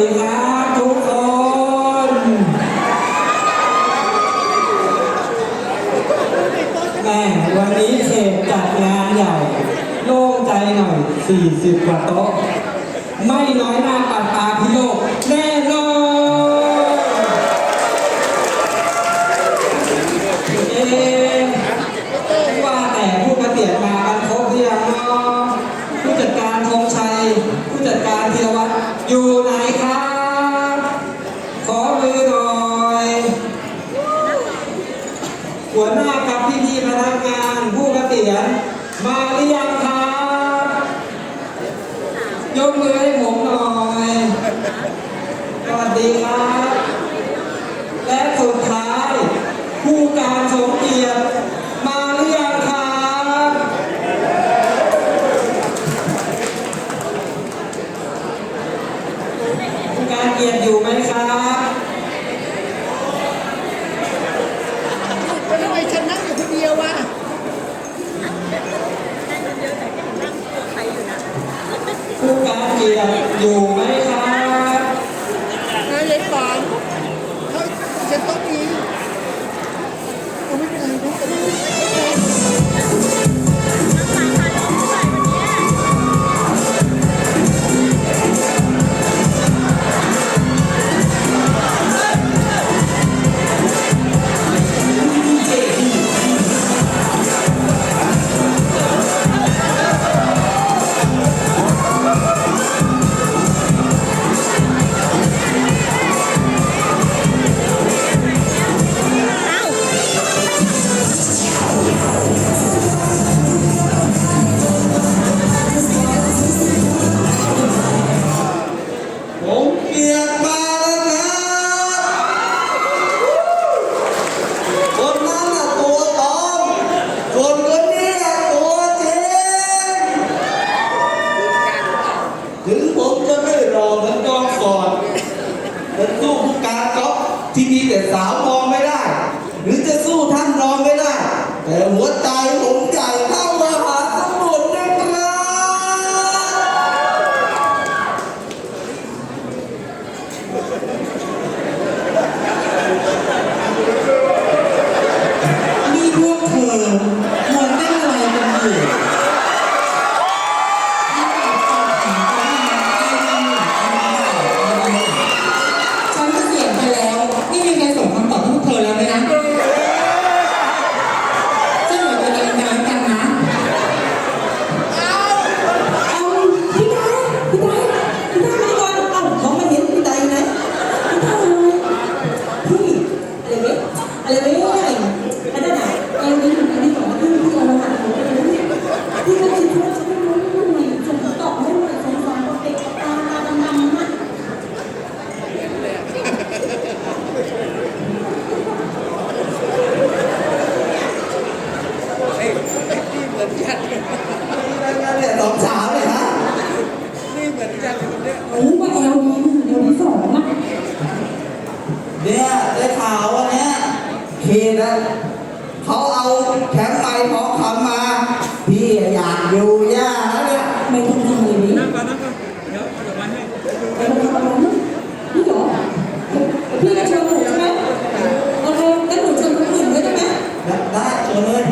ีครับทุกคนแม่วันนี้เขตจัดงานใหญ่ โล่งใจหน่อย 40 กว่าโต๊ะ หัวหน้ากับพี่ๆพนักงานผู้กเกษียณมาหรือยังครับยกมือให้ผมหน่อยสวัสดีครับ และสุดท้าย อยู่ไหม Yeah. ได้ข่าววันเนี้ยเคนนะเขาเอาแขมป์ไปทองคำมา พี่อยากอยู่ย่าแล้วเนี่ยไม่ต้องทำอย่างนี้นั่งก่อนนั่งก่อนเดี๋ยวเดี๋ยวมาให้ต้องทำอะไรนะพี่หรอพี่จะชวนหนูใช่ไหมโอเคงั้นหนูชวนคนอื่นด้วยได้ไหมได้ชวนเลย